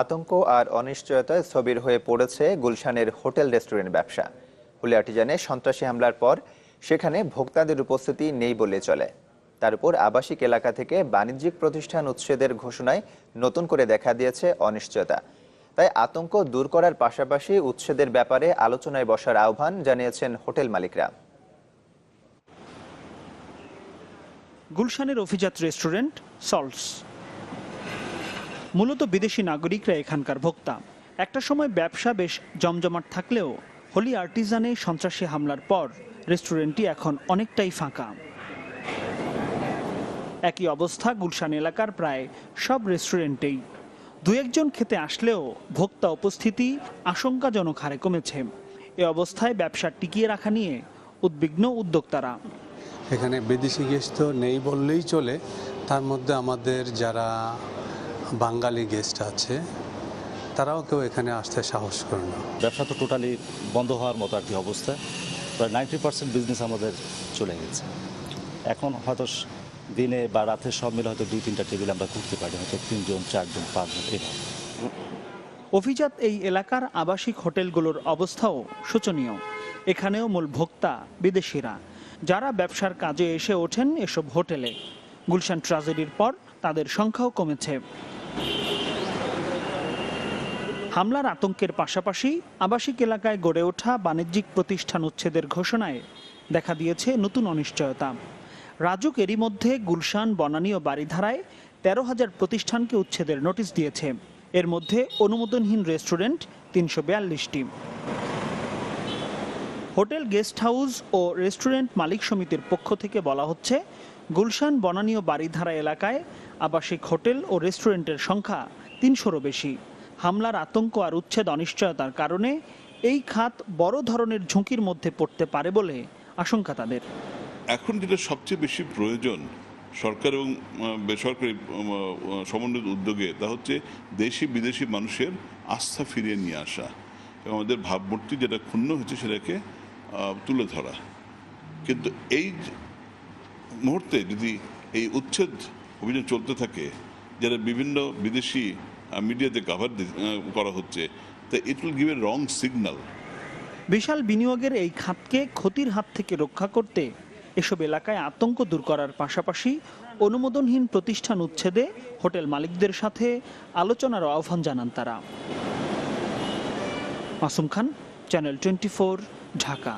আতঙ্ক আর অনিশ্চয়তায় স্থবির হয়ে পড়েছে গুলশানের হোটেল রেস্টুরেন্ট ব্যবসা। হুলিয়াটিজানে সন্ত্রাসী হামলার পর সেখানে ভোক্তাদের উপস্থিতি নেই বলে চলে। তার উপর আবাসিক এলাকা থেকে বাণিজ্যিক প্রতিষ্ঠান উচ্ছেদের ঘোষণায় নতুন করে দেখা দিয়েছে অনিশ্চয়তা। তাই আতঙ্ক দূর করার পাশাপাশি উচ্ছেদের ব্যাপারে আলোচনায় বসার আহ্বান জানিয়েছেন হোটেল মালিকরা। গুলশানের অভিজাত রেস্টুরেন্ট সল্টস। মূলত বিদেশি নাগরিকরা এখানকার ভোক্তা। একটা সময় ব্যবসা বেশ জমজমাট থাকলেও হোলি আর্টিজানে সন্ত্রাসী হামলার পর রেস্টুরেন্টটি এখন অনেকটাই ফাঁকা। একই অবস্থা গুলশান এলাকার প্রায় সব রেস্টুরেন্টেই। দু একজন খেতে আসলেও ভোক্তা উপস্থিতি আশঙ্কাজনক হারে কমেছে। এ অবস্থায় ব্যবসা টিকিয়ে রাখা নিয়ে উদ্বিগ্ন উদ্যোক্তারা। এখানে বিদেশি গেস্ট তো নেই বললেই চলে। তার মধ্যে আমাদের যারা বাঙালি গেস্ট আছে তারাও কেউ এখানে আসতে সাহস করে না। ব্যবসা তো টোটালি বন্ধ হওয়ার মতো আর কি অবস্থা। প্রায় নাইনটি পার্সেন্ট বিজনেস আমাদের চলে গেছে। এখন হয়তো দিনে বা রাতে সব মিলে হয়তো দুই তিনটা টেবিল আমরা করতে পারি হয়তো তিনজন চারজন পাঁচজন এভাবে অভিজাত এই এলাকার আবাসিক হোটেলগুলোর অবস্থাও শোচনীয়। এখানেও মূল ভোক্তা বিদেশিরা। যারা ব্যবসার কাজে এসে ওঠেন এসব হোটেলে। গুলশান ট্রাজেডির পর তাদের সংখ্যাও কমেছে। হামলার আতঙ্কের পাশাপাশি আবাসিক এলাকায় গড়ে ওঠা বাণিজ্যিক প্রতিষ্ঠান উচ্ছেদের ঘোষণায় দেখা দিয়েছে নতুন অনিশ্চয়তা। রাজুক এরই মধ্যে গুলশান, বনানী ও বাড়িধারায় তেরো হাজার প্রতিষ্ঠানকে উচ্ছেদের নোটিশ দিয়েছে। এর মধ্যে অনুমোদনহীন রেস্টুরেন্ট তিনশো বিয়াল্লিশটি। হোটেল গেস্ট হাউস ও রেস্টুরেন্ট মালিক সমিতির পক্ষ থেকে বলা হচ্ছে গুলশান বনানী ও বাড়িধারা এলাকায় আবাসিক হোটেল ও রেস্টুরেন্টের সংখ্যা তিনশোরও বেশি। হামলার আতঙ্ক আর উচ্ছেদ অনিশ্চয়তার কারণে এই খাত বড় ধরনের ঝুঁকির মধ্যে পড়তে পারে বলে আশঙ্কা তাদের। এখন যেটা সবচেয়ে বেশি প্রয়োজন সরকার এবং বেসরকারি সমন্বিত উদ্যোগে তা হচ্ছে দেশি বিদেশি মানুষের আস্থা ফিরিয়ে নিয়ে আসা এবং আমাদের ভাবমূর্তি যেটা ক্ষুণ্ণ হয়েছে সেটাকে তুলে ধরা। কিন্তু এই মুহূর্তে যদি এই উচ্ছেদ অভিযান চলতে থাকে, যারা বিভিন্ন বিদেশি মিডিয়াতে কাভার করা হচ্ছে, তা it will give a wrong signal বিশাল বিনিয়োগের এই খাতকে ক্ষতির হাত থেকে রক্ষা করতে এসব এলাকায় আতঙ্ক দূর করার পাশাপাশি অনুমোদনহীন প্রতিষ্ঠান উচ্ছেদে হোটেল মালিকদের সাথে আলোচনার আহ্বান জানান তারা। Masum Khan channel twenty Dhaka.